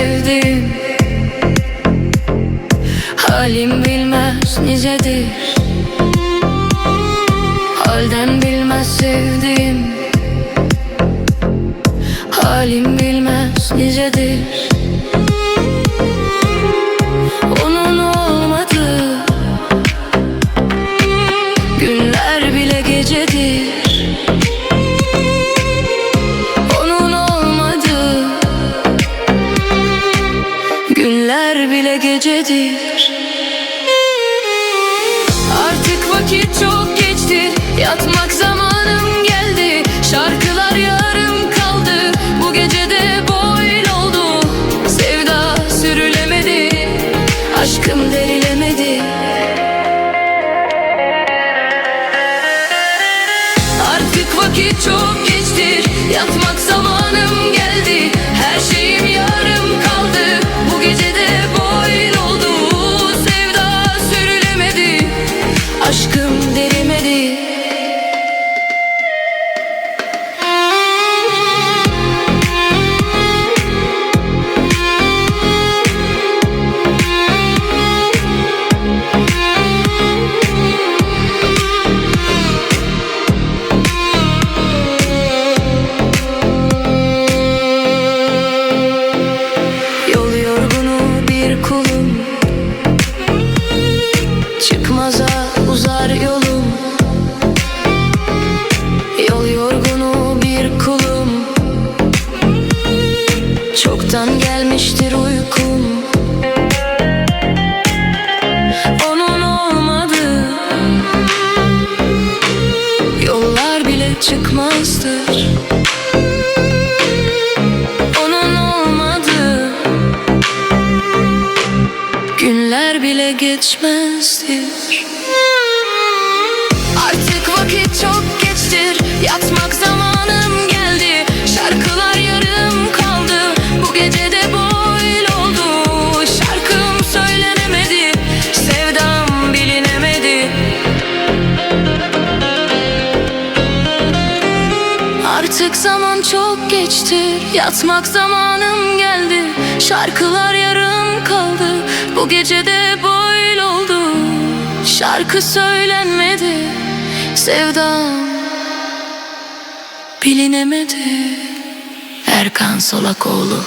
sevdim. Halim bilmez nicedir. Halden bilmez sevdim. Halim bilmez nicedir. Günler bile gecedir. Artık vakit çok geçti. Yatmak zamanım geldi. Şarkılar yarım kaldı. Bu gecede boyun oldu. Sevda sürülemedi. Aşkım derilemedi. Artık vakit çok geçtir Çoktan gelmiştir uykum. Onun olmadı. Yollar bile çıkmazdır. Onun olmadı. Günler bile geçmezdir. Artık vakit çok geçtir. Yatmak Artık zaman çok geçtir Yatmak zamanım geldi. Şarkılar yarım kaldı. Bu gecede böyle oldu. Şarkı söylenmedi. Sevdam Bilinemedi. Erkan Solakoğlu